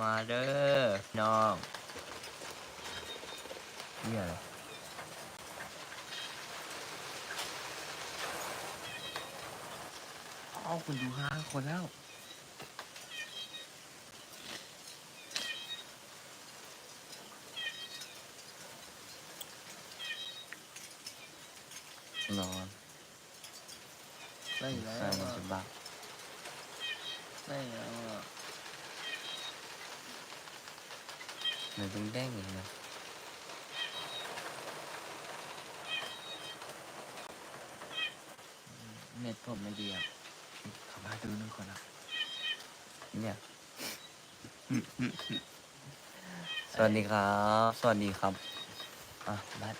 มาเด้อน้องเหียอะไรเอ้าคุณดูห้าคนแล้วนอนได้แล้วใส่มันจะบักได้แล้วอะ มันต้องแด้งอีกนะเน็ตผมไม่ดีอะขอมาดูหนึ่งคนอะเนี่ย สวัสดีครับ สวัสดีครับ อะบัด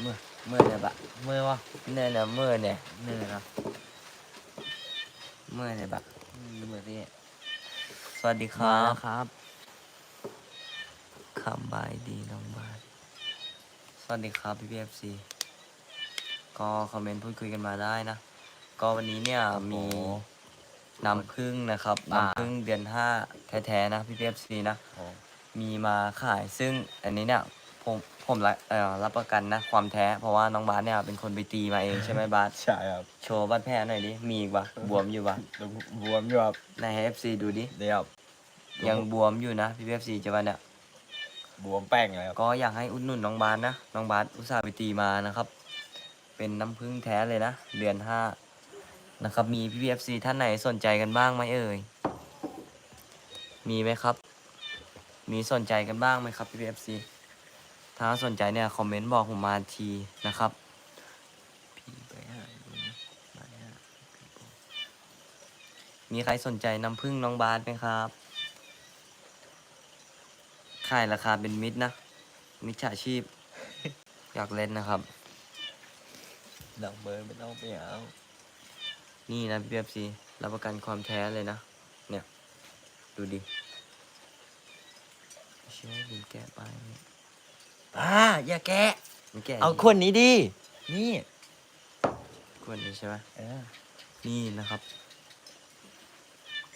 เมื่อ เมื่อเนี่ยบะเมื่อวะเนี่ยเนี่ยเมื่อเนี่ยเหนื่อยนะเมื่อเนี่ยบะเมื่อที่สวัสดีคมารัแล้บวครับ คำบายดีน้องบาสสวัสดีครับพี่พีเอฟซีก็คอมเมนต์พูดคุยกันมาได้นะ ก็วันนี้เนี่ยมีโอ้โหน้ำผึ้งนะครับอ่าน้ำผึ้งเดือนห้าแท้ๆนะพี่พีเอฟซีนะโอ้มีมาขายซึ่งอันนี้เนี่ยผมผมรับเอ่อรับประกันนะความแท้ เพราะว่าน้องบาสเนี่ยเป็นคนไปตีมาเองใช่ไหมบาสใช่ครับโชว์บาดแผลหน่อยดิมีอีกวะบวมอยู่วะบวมอยู่ครับในให้เอฟซีดูดิเดี๋ยวยังบวมอยู่นะพี่เอฟซีจะว่าเนี่ย บวมแป้งเลยครับก็อยากให้อุดหนุนน้องบาสนะน้องบาสอุตส่าห์ไปตีมานะครับ เป็นน้ำผึ้งแท้เลยนะเดือนห้านะครับ มีพี่เอฟซีท่านไหนสนใจกันบ้างไหมเอ่ยมีไหมครับ มีสนใจกันบ้างไหมครับพี่เอฟซีถ้าสนใจเนี่ยคอมเมนต์บอกผมมาทีนะครับมีใครสนใจน้ำผึ้งน้องบาสไหมครับ ขายราคาเป็นมิตรนะ มิจฉาชีพ อยากเล่นนะครับดอกเบอร์ไม่ต้องไปเอานี่นะพี่เอฟซีรับประกันความแท้เลยนะ เนี่ย ดูดิเชื่อลืมแกะไปายเนี่ยอ่าอย่าแกะมันแกะเอาคนนี้ดิ นี่คนนี้ใช่ไหมเออนี่นะครับ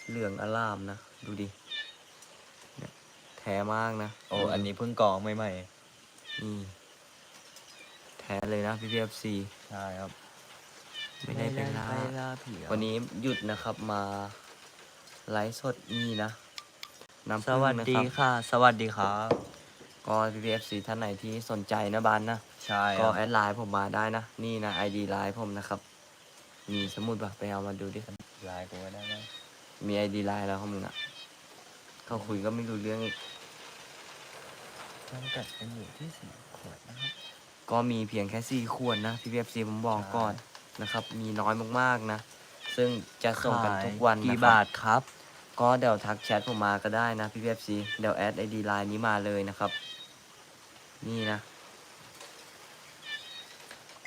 เหลืองอลามนะ ดูดิเนี่ยแท้มากนะโอ้อันนี้เพิ่งกรองใหม่นี่แท้เลยนะพี่เอฟซีๆใช่ครับ ไม่ได้เป็นล่าไม่ล่าผีครับวันนี้หยุดนะครับมาไลฟ์สดนี่นะน้ำสผึ้งวัสนะดีครับ ค่ะ สวัสดีครับก็พี่พีเอฟซีท่านไหนที่สนใจนะบานนะ ใช่คก็รับแอดไลน์ผมมาได้นะ นี่นะไอดีไลน์ผมนะครับ มีสมุดปะไปเอามาดูดิไลน์กูก็ได้ไหมมีไอดีไลน์แล้วของมึงอะเขาคุยก็ไม่รู้เรื่องอีก จำกัดกันอยู่ที่สี่ขวดนะครับ ก็มีเพียงแค่สี่ขวดนะพี่พีเอฟซีผมบอกใช่ก่อนนะครับ มีน้อยมากๆนะ ซึ่งจะส่งกันทุกวันขายกี่นะครับาทครับ ก็เดี๋ยวทักแชทผมมาก็ได้นะพี่พีเอฟซีเดี๋ยวแอดไอดีไลน์นี้มาเลยนะครับ นี่นะ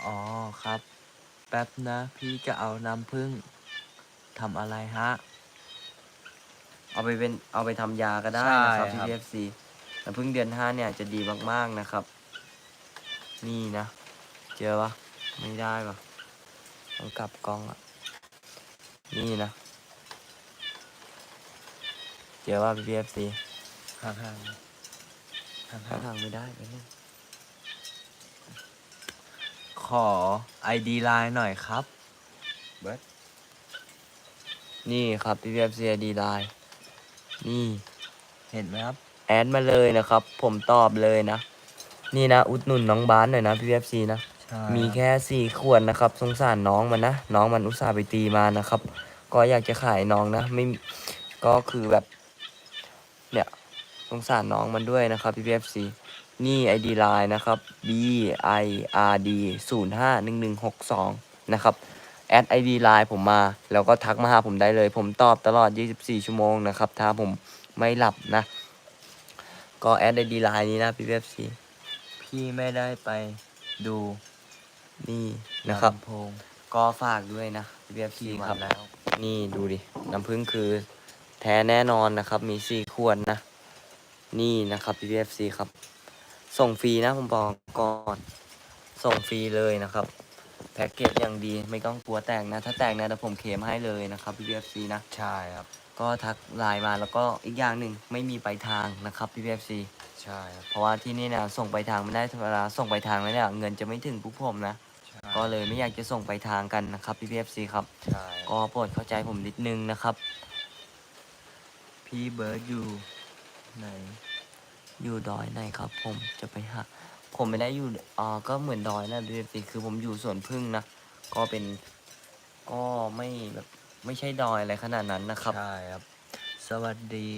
อ๋อครับ แป๊บนะ พี่จะเอาน้ำผึ้งทำอะไรฮะ เอาไปเป็นเอาไปทำยาก็ได้นะครับใช่พี่ครับ พีเอฟซี แต่เพิ่งเดือนห้าเนี่ยจะดีมากๆนะครับ นี่นะ เจอปะไม่ได้ปะต้องกลับกล้องอะนี่นะ เจอว่าพี่พีเอฟซีห่างๆห่างถ้าทางไม่ได้ไปเนี่ยๆขอไอดีไลน์หน่อยครับ เบิร์ดนี่ครับพี่พีเอฟซีดีไลน์นี่ เห็นไหมครับ แอดมาเลยนะครับ ผมตอบเลยนะ นี่นะ อุดหนุนน้องบาสหน่อยนะพี่พีเอฟซีนะใช่มีแค่สี่ขวดนะครับ สงสารน้องมันนะ น้องมันอุตส่าห์ไปตีมานะครับ ก็อยากจะขายน้องนะ ไม่ก็คือแบบ เนี่ยสงสารน้องมันด้วยนะครับพี่พีเอฟซีนี่ไอดีไลน์นะครับ b i r d 0 5 1 1 6 2 นะครับ แอดไอดีไลน์ผมมา แล้วก็ทักมาหาผมได้เลย ผมตอบตลอด 24 ชั่วโมงนะครับ ถ้าผมไม่หลับนะ ก็แอดไอดีไลน์นี้นะพี่พีเอฟซีพี่ไม่ได้ไปดูนี่นะครับลำโพงก็ฝากด้วยนะพี่พีเอฟซีกี่วัครับนแล้ว นี่ดูดิ น้ำผึ้งคือแท้แน่นอนนะครับ มีสี่ขวดนะ นี่นะครับ PPFC ครับ ส่งฟรีนะผมบอกก่อน ส่งฟรีเลยนะครับ แพ็กเกจอย่างดีไม่ต้องกลัวแตกนะ ถ้าแตกนะเดี๋ยวผมเคลมให้เลยนะครับ PPFC นะ ใช่ครับ ก็ทักไลน์มาแล้วก็อีกอย่างหนึ่งไม่มีปลายทางนะครับพี่พีเอฟซีใช่ครับเพราะว่าที่นี่เนี่ยส่งไปลายทางไม่ได้เวลาส่งไปลายทางแล้วเนี่ยเงินจะไม่ถึงพวกผมนะ ใช่ก็เลยไม่อยากจะส่งไปลายทางกันนะครับพี่พีเอฟซีครับ ใช่ก็โปรดเข้าใจผมนิดนึงนะครับ พี่เบิร์ดอยู่ไหน อยู่ดอยไหนครับ ผมจะไปหา ผมไม่ได้อยู่อ่าก็เหมือนดอยนะพี่พีเอฟซีคือผมอยู่สวนพึ่งนะ ก็เป็น ก็ไม่แบบ ไม่ใช่ดอยอะไรขนาดนั้นนะครับ ใช่ครับ สวัสดี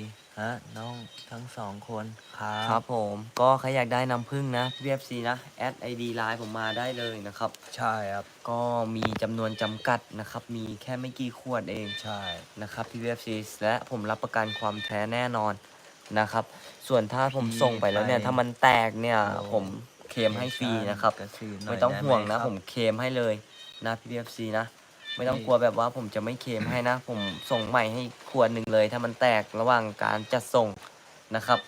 ฮะน้องทั้งสองคนครับครับผมก็ใครอยากได้น้ำผึ้งนะ PFC นะแอดไอดีไลน์ผมมาได้เลยนะครับ ใช่ครับ ก็มีจำนวนจำกัดนะครับ มีแค่ไม่กี่ขวดเองใช่ นะครับ PFC และผมรับประกันความแท้แน่นอนนะครับ ส่วนถ้าผมส่งไปแล้วเนี่ย ถ้ามันแตกเนี่ยผมเคลมให้ฟรีนะครับกระสือหน่ยไม่ต้องห่วงนะได้ไครับผมเคลมให้เลยนะ PFC นะ ไม่ต้องกลัวแบบว่าผมจะไม่เคลมให้นะ ผมส่งใหม่ให้ขวดหนึ่งเลย ถ้ามันแตกระหว่างการจัดส่งนะครับ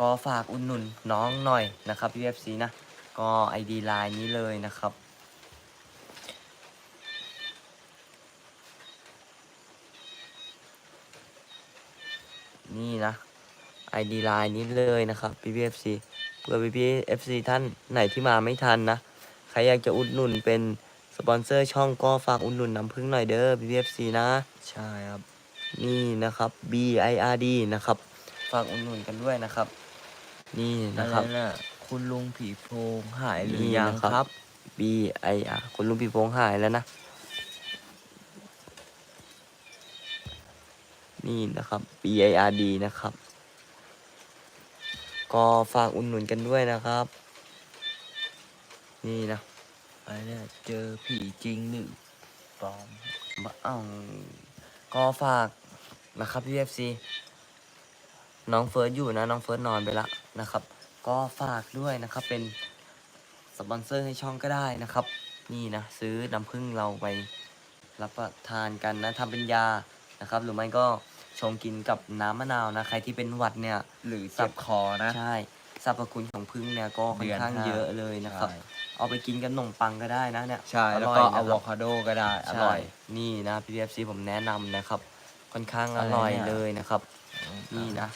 ก็ฝากอุดหนุนน้องหน่อยนะครับ PFC นะ ก็ ID ไลน์นี้เลยนะครับนี่นะ ID ไลน์นี้เลยนะครับ PPFC เพื่อ PPFC ท่านไหนที่มาไม่ทันนะ ใครอยากจะอุดหนุนเป็นส ปอนเซอร์ช่องก็ฝากอุดหนุนน้ำพึ่งหน่อยเด้อ PPFC นะ ใช่ครับ นี่นะครับ B I R D นะครับ ฝากอุดหนุนกันด้วยนะครับ นี่นะนะคครัรับบคุณลุงผีโพงหายหรือนี่ยังนะครับครับ B I R คุณลุงพี่โพงหายแล้วนะ นี่นะครับ B I R D นะครับ ก็ฝากอุดหนุนกันด้วยนะครับ นี่นะ ไอ้เนี่ยเจอผีจริงหรือปลอมบ้าอ้าวก็ฝากนะครับพี่เอฟซีน้องเฟิร์สอยู่นะน้องเฟิร์สนอนไปละนะครับ ก็ฝากด้วยนะครับเป็นสปอนเซอร์ให้ช่องก็ได้นะครับ นี่นะซื้อน้ำผึ้งเราไปรับประทานกันนะทำเป็นยานะครับ หรือไม่ก็ชงกินกับน้ำมะนาวนะใครที่เป็นหวัดเนี่ยหรือเจ็บคอนะใช่สรรพคุณของผึ้งเนี่ยก็ค่อนข้างเดือนห้าเยอะเลยนะครับใช่ เอาไปกินกับขนมปังก็ได้นะเนี่ยใช่อแล้วร่อยก็นะคอะรับโวคาโดก็ได้อใช่ร่อย นี่นะ PPFC ผมแนะนำนะครับ ค่อนข้างออะไรร่อยเนี่ย เลยนะครับ นี่นะ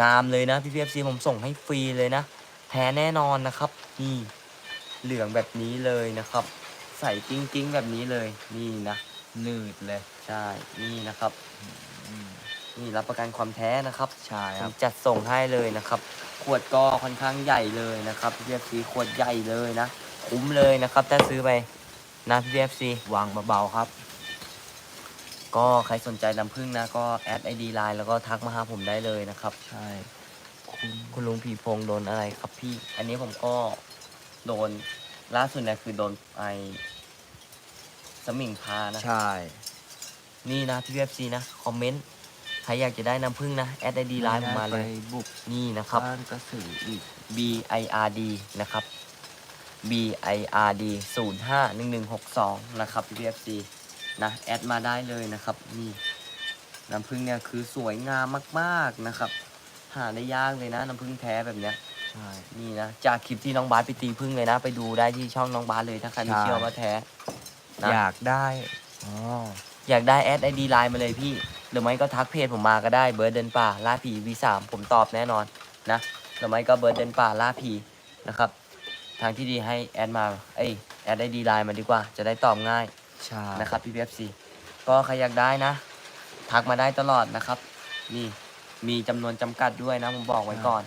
งามเลยนะ PPFC ผมส่งให้ฟรีเลยนะแท้แน่นอนนะครับนี่เหลืองแบบนี้เลยนะครับ ใส่กิ้งกิ้งๆแบบนี้เลย นี่นะหนืดเลยใช่นี่นะครับ อืมนี่รับประกันความแท้นะครับใช่ผครัมบ จัดส่งให้เลยนะครับ ขวดก็ค่อนข้างใหญ่เลยนะครับ PPFC ขวดใหญ่เลยนะ คุ้มเลยนะครับ ถ้าซื้อไปนะ PPFC วางเบาๆครับ ก็ใครสนใจน้ำผึ้งนะ ก็แอดไอดีไลน์แล้วก็ทักมาหาผมได้เลยนะครับ ใช่ คุณคุณลุงผีโพงโดนอะไรครับพี่ อันนี้ผมก็โดนล่าสุดเนี่ยคือโดนไอสมิงพานะ ใช่ นี่นะพี่เอฟซีนะ คอมเมนต์ ใครอยากจะได้น้ำผึ้งนะแอดไอดีไลน์ผมมาเลยไปบุกนี่นะครับ บ้านกระสืออีก B I R D นะครับ B I R D 0 5 1 1 6 2 นะครับ PPFC นะแอดมาได้เลยนะครับนี่น้ำผึ้งเนี่ยคือสวยงามมากๆนะครับ หาได้ยากเลยนะน้ำผึ้งแท้แบบเนี้ยใช่นี่นะจากคลิปที่น้องบาสไปตีผึ้งเลยนะ ไปดูได้ที่ช่องน้องบาสเลยถ้าใครไม่ใช่เชื่อว่าแท้นะอยากได้อ๋ออยากได้แอดไอดีไลน์มาเลยพี่ หรือไม่ก็ทักเพจผมมาก็ได้เบิร์ดเดินป่าล่าผี V3 ผมตอบแน่นอนนะหรือไม่ก็เบิร์ดเดินป่าล่าผีนะครับ ทางที่ดีให้แอดมาเอ้ยแอดไอดีไลน์มาดีกว่า จะได้ตอบง่ายใช่นะครับ PPFC ก็ใครอยากได้นะ ทักมาได้ตลอดนะครับ นี่มีจำนวนจำกัดด้วยนะผมบอกไว้ก่อน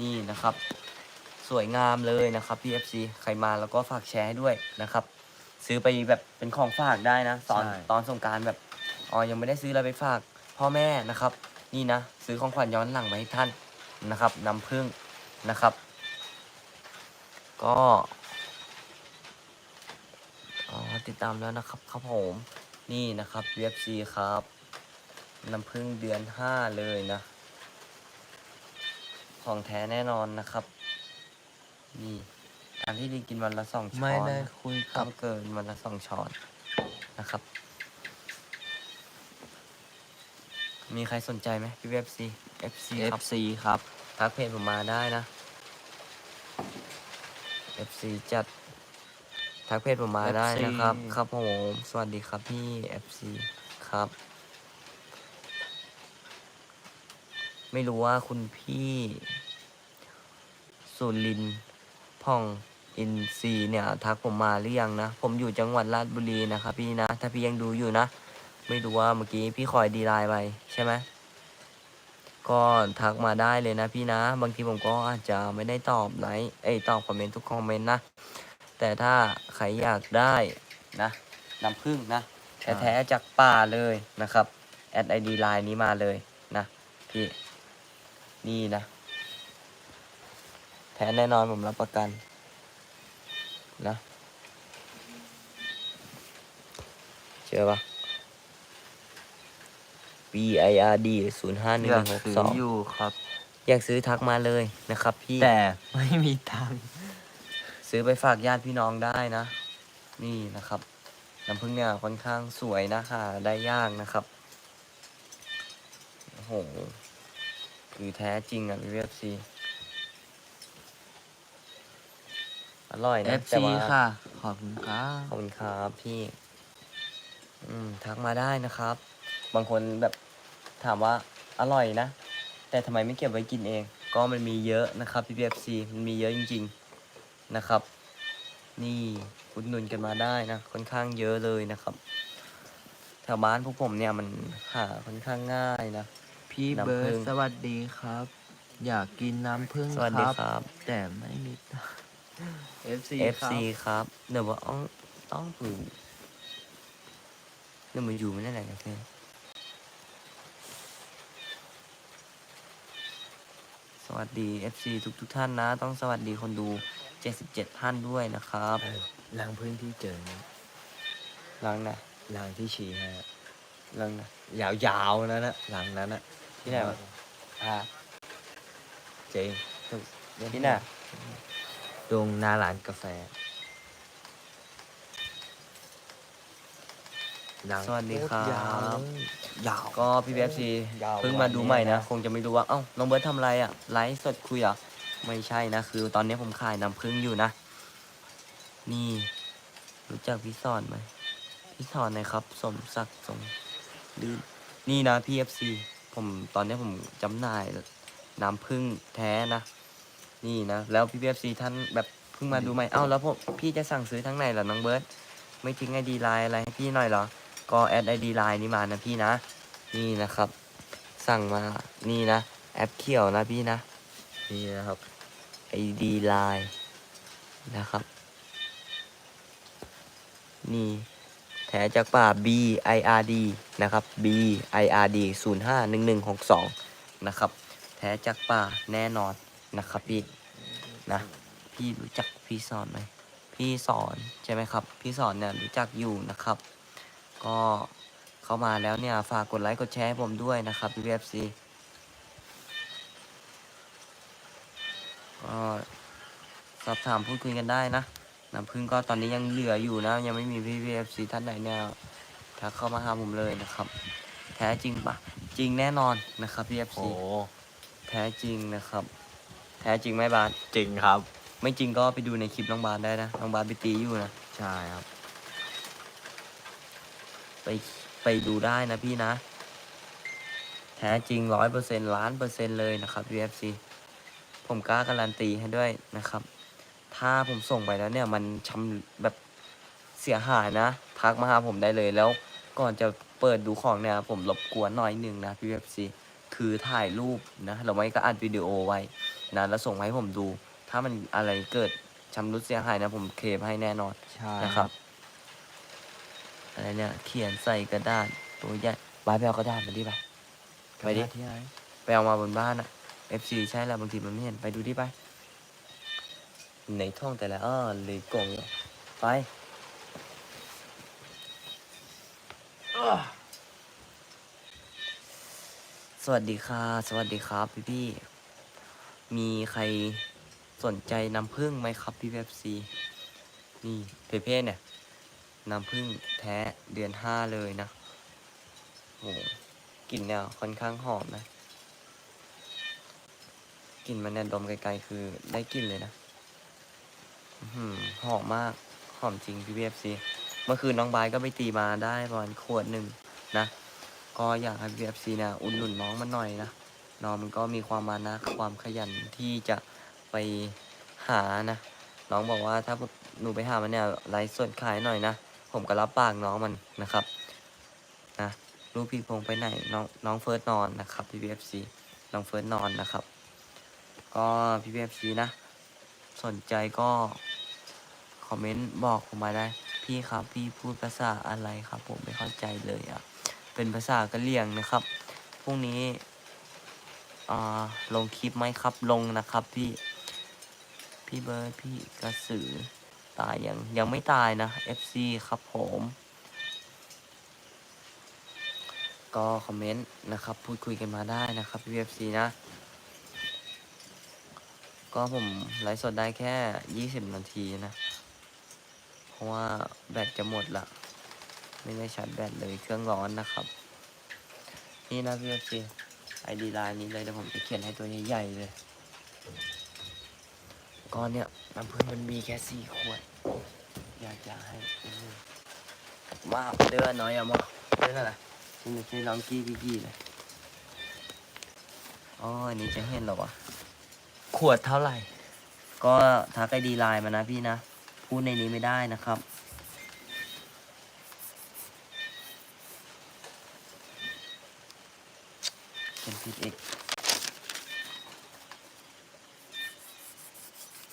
นี่นะครับ สวยงามเลยนะครับ PFC ใครมาแล้วก็ฝากแชร์ให้ด้วยนะครับ ซื้อไปแบบเป็นของฝากได้นะ ตอนตอนสงกรารแบบอ๋อยังไม่ได้ซื้ออะไรไปฝาก พ่อแม่นะครับ นี่นะ ซื้อของขวัญย้อนหลังมาให้ท่านนะครับน้ำผึ้งนะครับ ก็อ๋อติดตามแล้วนะครับครับผมนี่นะครับ UFC ครับน้ำผึ้งเดือนห้าเลยนะ ของแท้แน่นอนนะครับ นี่การที่ดีกินวันละสองช้อนไม่ได้นะคุยกัห้าบมเกินวันละสองช้อนนะครับ มีใครสนใจไหมพี่ FC FC ครับ FC ครับทักเพจผมมาได้นะ FC จัดทักเพจผมมาได้ FC นะครับ ครับผม สวัสดีครับพี่ FC ครับ ไม่รู้ว่าคุณพี่สุรินทร์พ่องอินซีย์เนี่ยทักผมมาหรือยังนะ ผมอยู่จังหวัดราชบุรีนะครับพี่นะ ถ้าพี่ยังดูอยู่นะ ไม่รู้ว่าเมื่อกี้พี่คอยดีไลน์ไปใช่ไหม ก็ทักมาได้เลยนะพี่นะ บางทีผมก็อาจจะไม่ได้ตอบไลค์เอ้ยตอบคอมเมนต์ทุกคอมเมนต์นะ แต่ถ้าใครอยากได้นะน้ำผึ้งนะแท้ๆจากป่าเลยนะครับแอดไอดีไลน์นี้มาเลยนะพี่นี่นะ แท้แน่นอนผมรับประกันนะเจอปะ B I R D ศูนย์ห้าหนึ่งอยากหกซื้อสองอยู่ครับ อยากซื้อทักมาเลยนะครับพี่ แต่ไม่มีตังค์ซื้อไปฝากญาติพี่น้องได้นะ นี่นะครับ น้ำผึ้งเนี่ยค่อนข้างสวยนะหาได้ยากนะครับโอ้โหคือแท้จริงอะ VFC อร่อยเอนะฟแต่ซีว่าค่ะ ขอบคุณครับขอบคุณครับพี่ อืมทักมาได้นะครับ บางคนแบบ ถามว่าอร่อยนะ แต่ทำไมไม่เก็บไว้กินเอง ก็มันมีเยอะนะครับ PPFC มันมีเยอะจริง ๆนะครับ นี่อุดหนุนกันมาได้นะ ค่อนข้างเยอะเลยนะครับแถวบ้านพวกผมเนี่ยมันหาค่อนข้างง่ายนะ พี่น้ำเบิร์ผึ้ดงสวัสดีครับ อยากกินน้ำผึ้งสวัสคดีรับครับ แต่ไม่มีตังค์ FC ครับ FC ครับเดี๋ยวว่าต้องต้องผูเดี๋ยวมาอยู่ไม่ได้ไหนนะเพื่อน สวัสดี FC ทุกทุกๆท่านนะ ต้องสวัสดีคนดู 77 ท่านด้วยนะครับรังผึ้งที่เจอนี่ลังนะรังที่ชี้ให้อะลังนะยาวๆนั่นนะรังนั้นอะที่ไหนวะอ่าเจ๊งที่ไหนตรงหน้าร้านกาแฟ รังสวัสดีครัโตยาวบ เลยยาว ก็พี่เบฟซียาวเพิ่งมาดูใหม่นะกว่านี้นะคงจะไม่รู้ว่า เอ้า น้องเบิร์ดทำอะไรอะไลฟ์สดคุยเหรอะ ไม่ใช่นะ คือตอนนี้ผมขายน้ำผึ้งอยู่นะ นี่ รู้จักพี่สอนไหม พี่สอนหนะครับ สมศักดิ์สมดืนนี่นะพี่เอฟซีผมตอนนี้ผมจำหน่ายน้ำผึ้งแท้นะ นี่นะ แล้วพี่เอฟซีท่านแบบเพิ่งมาดูใหม่ เอ้าแล้วผมพี่จะสั่งซื้อทั้งไหนล่ะน้องเบิร์ดไม่ทิ้งไอดีไลน์อะไรให้พี่หน่อยเหรอ ก็แอดไอดีไลน์นี้มานะพี่นะ นี่นะครับ สั่งมานี่นะ แอปเขียวนะพี่นะ นี่นะครับไอดีไลน์นะครับ นี่แถจากป่า B I R D นะครับ B I R D 0 5 1 1 6 2 นะครับ แถจากป่าแน่นอนนะครับพี่นะพี่รู้จักพี่สอนไหมพี่สอนใช่ไหมครับ พี่สอนเนี่ยรู้จักอยู่นะครับ ก็เข้ามาแล้วเนี่ย ฝากกดไลค์กดแชร์ให้ผมด้วยนะครับ PFC ก็สอบถามพูดคุยกันได้นะน้ำพึ่งก็ตอนนี้ยังเหลืออยู่นะ ยังไม่มีพี่ PFC ท่านไหนเนี่ยทักเข้ามาหาผมเลยนะครับ แท้จริงปะจริงแน่นอนนะครับ PFC โอ้แท้จริงนะครับ แท้จริงไหมบาสจริงครับ ไม่จริงก็ไปดูในคลิปน้องบาสได้นะน้องบาสไปตีอยู่นะ ใช่ครับ ไปไปดูได้นะพี่นะ แท้จริงร้อยเปอร์เซ็นล้านเปอร์เซ็นเลยนะครับ UFC ผมกล้าการันตีให้ด้วยนะครับ ถ้าผมส่งไปแล้วเนี่ยมันชำแบบเสียหายนะ ทักมาหาผมได้เลยแล้วก่อนจะเปิดดูของเนี่ยผมรบกวนหน่อยหนึ่งนะ PFC คือถ่ายรูปนะหรือไม่ก็อัดวิดีโอไว้นะแล้วส่งมาให้ผมดู ถ้ามันอะไรเกิดชำรุดเสียหายนะผมเคลมให้แน่นอนใช่นะครับ อะไรเนี่ย เขียนใส่กระดาษตัวใหญ่บายไปเอากระดาษมาดิไปไปดิที่ไหนไปเอามาบนบ้านอะ FC ใช่แล้วบางทีมันไม่เห็นไปดูดิไปในท่องแต่ละอ้อเลยกงเลยไปสวัสดีค่ะ สวัสดีครับพี่พี่ๆมีใครสนใจน้ำผึ้งไหมครับพี่เอฟซีนี่เพเพ่เนี่ย น้ำผึ้งแท้เดือนห้าเลยนะโอ้กลิ่นเนี่ยค่อนข้างหอมนะกลิ่นมันเนี่ยดมไกลๆคือได้กลิ่นเลยนะอื้อหือหอมมาก หอมจริงพี่เอฟซีเมื่อคืนน้องบายก็ไปตีมาได้ประมาณขวดหนึ่งนะ ก็อยากให้ BFC เนี่ยอุ่นหนุนน้องมันหน่อยนะ น้องมันก็มีความมานะความขยันที่จะไปหานะ น้องบอกว่าถ้าหนูไปหามันเนี่ยไลฟ์สดขายหน่อยนะ ผมก็รับปากน้องมันนะครับนะลูกพี่พงไปไหนน้องน้องเฟิร์สนอนนะครับพี่พีเอฟซีน้องเฟิร์สนอนนะครับ ก็พี่พีเอฟซีนะ สนใจก็คอมเมนต์บอกผมมาได้พี่ครับ พี่พูดภาษาอะไรครับ ผมไม่เข้าใจเลยอะ เป็นภาษากะเหรี่ยงนะครับพรุ่งนี้ลงคลิปไหมครับลงนะครับพี่ พี่เบิร์ดพี่กระสือ ตายยังยังไม่ตายนะ FC ครับผม ก็คอมเมนต์นะครับ พูดคุยกันมาได้นะครับพี่ FC นะ ก็ผมไลฟ์สดได้แค่ 20 นาทีนะ เพราะว่าแบตจะหมดละไม่ได้ชาร์จแบตเลยเครื่องร้อนนะครับ นี่นะพี่ FC ไอดีไลน์นี้เลยเดี๋ยวผมจะเขียนให้ตัวใหญ่ๆเลย ก็เนี่ยน้ำพึ่งมันมีแค่สี่ขวด อยากจะให้อืมมาเดือนน้อยอะมาเดือนอะไรฉันจะใช้ลองกี้พี่กี้เลยอ๋ออันนี้จะเห็นเหรอวะขวดเท่าไหร่ ก็ทักไอดีไลน์มานะพี่นะ พูดในนี้ไม่ได้นะครับเป็นผิดอีก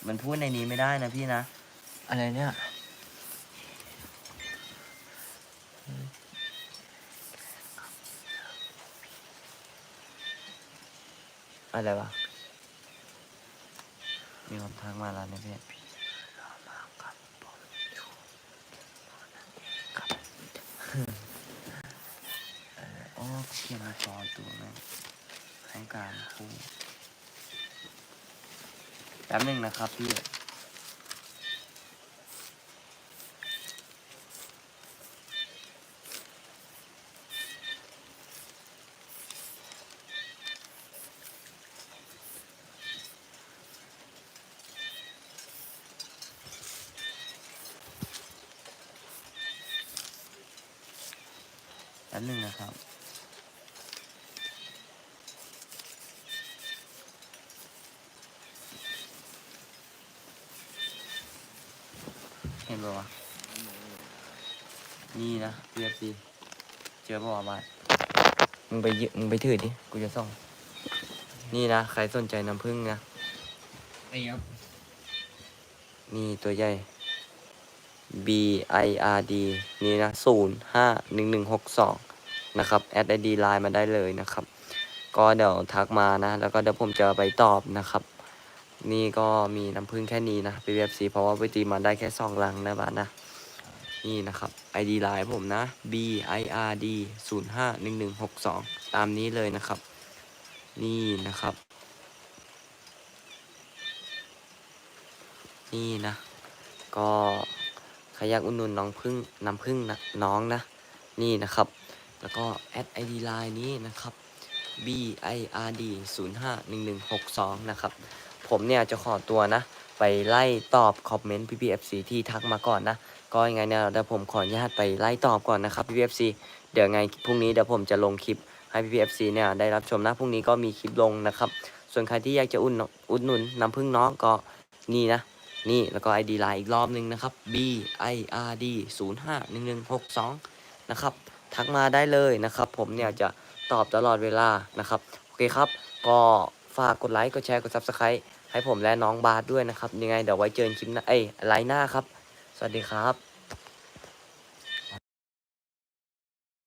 มันพูดในนี้ไม่ได้นะพี่นะ อะไรเนี่ย อะไรวะ มีคนทักมาแล้วนะพี่โอ้เขียนมาจอตัวแม่งให้การพูด แป๊บหนึงนะครับพี่แป๊บหนึงนะครับ ห็นปะวะนี่นะ PFC เจอปะวะบาสมึงไปยึมึงไปถือดิ กูจะส่องนี่นะ ใครสนใจน้ำผึ้งนะ นี่ครับ นี่ตัวใหญ่ B I R D นี่นะศูนย์ห้าหนึ่งหนึ่งหกสองนะครับแอดไอดีไลน์มาได้เลยนะครับ ก็เดี๋ยวทักมานะ แล้วก็เดี๋ยวผมจะไปตอบนะครับ นี่ก็มีน้ำพึ่งแค่นี้นะพีเอฟซีเพราะว่าไปตีมาได้แค่สองลังนะบ้านนะ นี่นะครับ ID ไลน์ผมนะ B I R D 0 5 1 1 6 2 ตามนี้เลยนะครับ นี่นะครับ นี่นะ ก็ใครอยากอุดหนุนน้องพึ่งน้ำพึ่งนะน้องนะ นี่นะครับ แล้วก็แอด ID ไลน์นี้นะครับ B I R D 0 5 1 1 6 2 นะครับ ผมเนี่ยจะขอตัวนะ ไปไล่ตอบคอมเมนต์ PPFC ที่ทักมาก่อนนะ ก็ยังไงเนี่ยเดี๋ยวผมขออนุญาตไปไล่ตอบก่อนนะครับ PPFC เอฟซีเดี๋ยวไงพรุ่งนี้เดี๋ยวผมจะลงคลิปให้ PPFC เอฟซีเนี่ยได้รับชมนะพรุ่งนี้ก็มีคลิปลงนะครับ ส่วนใครที่อยากจะอุดหนุนอุดหนุนน้ำพึ่งน้องก็นี่นะ นี่แล้วก็ ID ไลน์อีกรอบหนึ่งนะครับ B I R D 0 5 1 1 6 2นะครับทักมาได้เลยนะครับ ผมเนี่ยจะตอบตลอดเวลานะครับ โอเคครับ ก็ฝากกดไลค์ กดแชร์ กด Subscribe ให้ผมและน้องบาสด้วยนะครับ ยังไงเดี๋ยวไว้เจอกันคลิปหน้าเอ้ยไลน์หน้าครับ สวัสดีครับ